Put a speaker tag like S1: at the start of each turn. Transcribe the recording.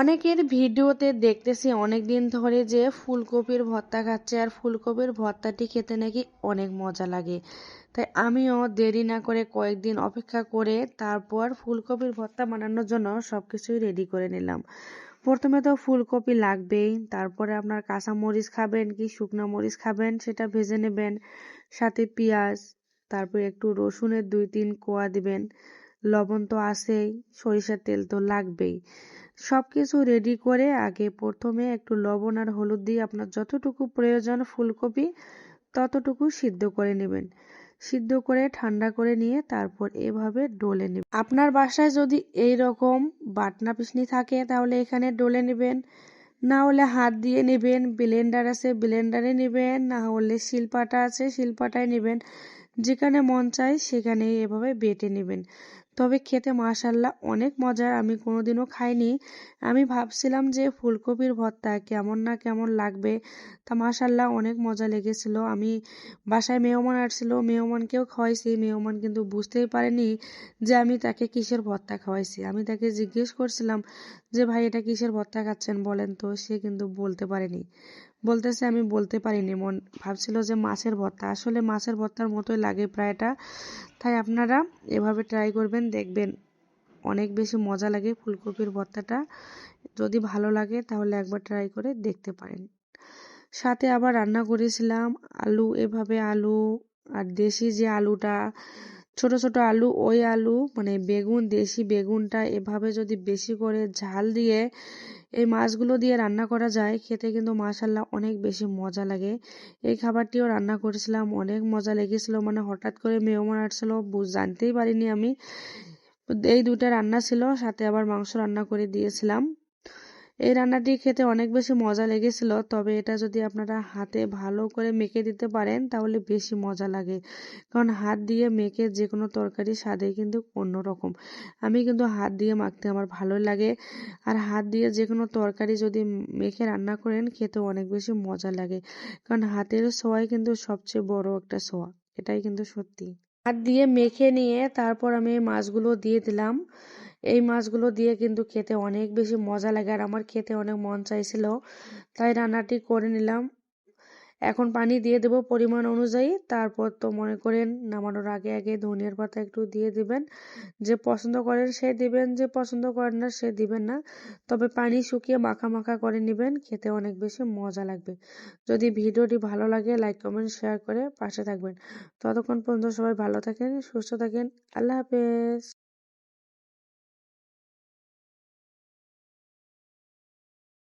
S1: অনেকের ভিডিওতে দেখতেছি অনেক দিন ধরে যে ফুলকপির ভর্তা খাচ্ছে আর ফুলকপির ভর্তাটি খেতে নাকি অনেক মজা লাগে। তাই আমিও দেরি না করে কয়েকদিন অপেক্ষা করে তারপর ফুলকপির ভর্তা বানানোর জন্য সব কিছুই রেডি করে নিলাম। প্রথমে তো ফুলকপি লাগবেই, তারপরে আপনার কাঁচা মরিচ খাবেন কি শুকনো মরিচ খাবেন সেটা ভেজে নেবেন, সাথে পেঁয়াজ, তারপরে একটু রসুনের দুই তিন কোয়া দিবেন, লবণ তো আছেই, সরিষার তেল তো লাগবেই। সব কিছু রেডি করে আগে প্রথমে একটু লবণ আর হলুদ দিয়ে আপনার যতটুকু প্রয়োজন ফুলকপি ততটুকু সিদ্ধ করে নেবেন। সিদ্ধ করে ঠান্ডা করে নিয়ে তারপর এভাবে ডলে নেবেন। আপনার বাসায় যদি এই রকম বাটনা পিসনি থাকে তাহলে এখানে ডলে নেবেন। না হলে হাত দিয়ে নেবেন ব্লেন্ডার আছে ব্লেন্ডারে নেবেন, না হলে শিলপাটা আছে, শিলপাটায় নেবেন। যেখানে মন চায় সেখানে এভাবে বেটে নেবেন। তবে খেতে মাশাল্লাহ অনেক মজার, আমি কোনোদিনও খাইনি। আমি ভাবছিলাম যে ফুলকপির ভর্তা কেমন না কেমন লাগবে, তা মাশাল্লাহ অনেক মজা লেগেছিল। আমি বাসায় মেহমান আসছিল, মেহমানকেও খাওয়াইছি। মেহমান কিন্তু বুঝতেই পারেনি যে আমি তাকে কিসের ভর্তা খাওয়াইছি। আমি তাকে জিজ্ঞেস করছিলাম যে, ভাই, এটা কিসের ভর্তা খাচ্ছেন? বলেন তো, সে কিন্তু বলতে পারেনি। বলতেছে, আমি বলতে পারিনি। মন ভাবছিল যে মাছের ভর্তা। আসলে মাছের ভর্তার মতোই লাগে প্রায়টা। তাই আপনারা এভাবে ট্রাই করবেন, দেখবেন অনেক বেশি মজা লাগে ফুলকপির ভর্তাটা। যদি ভালো লাগে, তাহলে একবার ট্রাই করে দেখতে পারেন। সাথে আবার রান্না করেছিলাম আলু, এভাবে আলু আর দেশি যে আলুটা, ছোট ছোট আলু, ওই আলু মানে বেগুন, দেশি বেগুনটা, এভাবে যদি বেশি করে ঝাল দিয়ে এই মাছগুলো দিয়ে রান্না করা যায়, খেতে কিন্তু মাশাল্লাহ অনেক বেশি মজা লাগে। এই খাবারটিও রান্না করেছিলাম, অনেক মজা লেগেছিল মানে হঠাৎ করে মেহমান আসছিল জানতেই পারিনি আমি। এই দুটা রান্না ছিল, সাথে আবার মাংস রান্না করে দিয়েছিলাম। এই রান্নাটি খেতে অনেক বেশি মজা লেগেছিল, তবে এটা যদি আপনারা হাতে ভালো করে মেখে দিতে পারেন, তাহলে বেশি মজা লাগে। কারণ হাত দিয়ে মেখে যে কোনো তরকারি স্বাদে কিন্তু অন্যরকম। আমি কিন্তু হাত দিয়ে মাখতে আমার ভালো লাগে। আর হাত দিয়ে যে কোনো তরকারি যদি মেখে রান্না করেন, খেতে অনেক বেশি মজা লাগে। কারণ হাতের সোয়াই কিন্তু সবচেয়ে বড় একটা সোয়া, এটাই কিন্তু সত্যি। হাত দিয়ে মেখে নিয়ে তারপর আমি মাছগুলো দিয়ে দিলাম। এই মাছগুলো দিয়ে কিন্তু খেতে অনেক বেশি মজা লাগে আর আমার খেতে অনেক মন চাইছিল। তাই রান্নাটি করে নিলাম। এখন পানি দিয়ে দেব পরিমাণ অনুযায়ী। তারপর তো মনে করেন নামানোর আগে আগে ধনিয়ার পাতা একটু দিয়ে দিবেন। যে পছন্দ করেন সে দিবেন, যে পছন্দ করেন না সে দিবেন না। তবে পানি শুকিয়ে মাখা মাখা করে নেবেন, খেতে অনেক বেশি মজা লাগবে। যদি ভিডিওটি ভালো লাগে, লাইক, কমেন্ট, শেয়ার করে পাশে থাকবেন। ততক্ষণ পর্যন্ত সবাই ভালো থাকেন, সুস্থ থাকেন। আল্লাহ হাফেজ।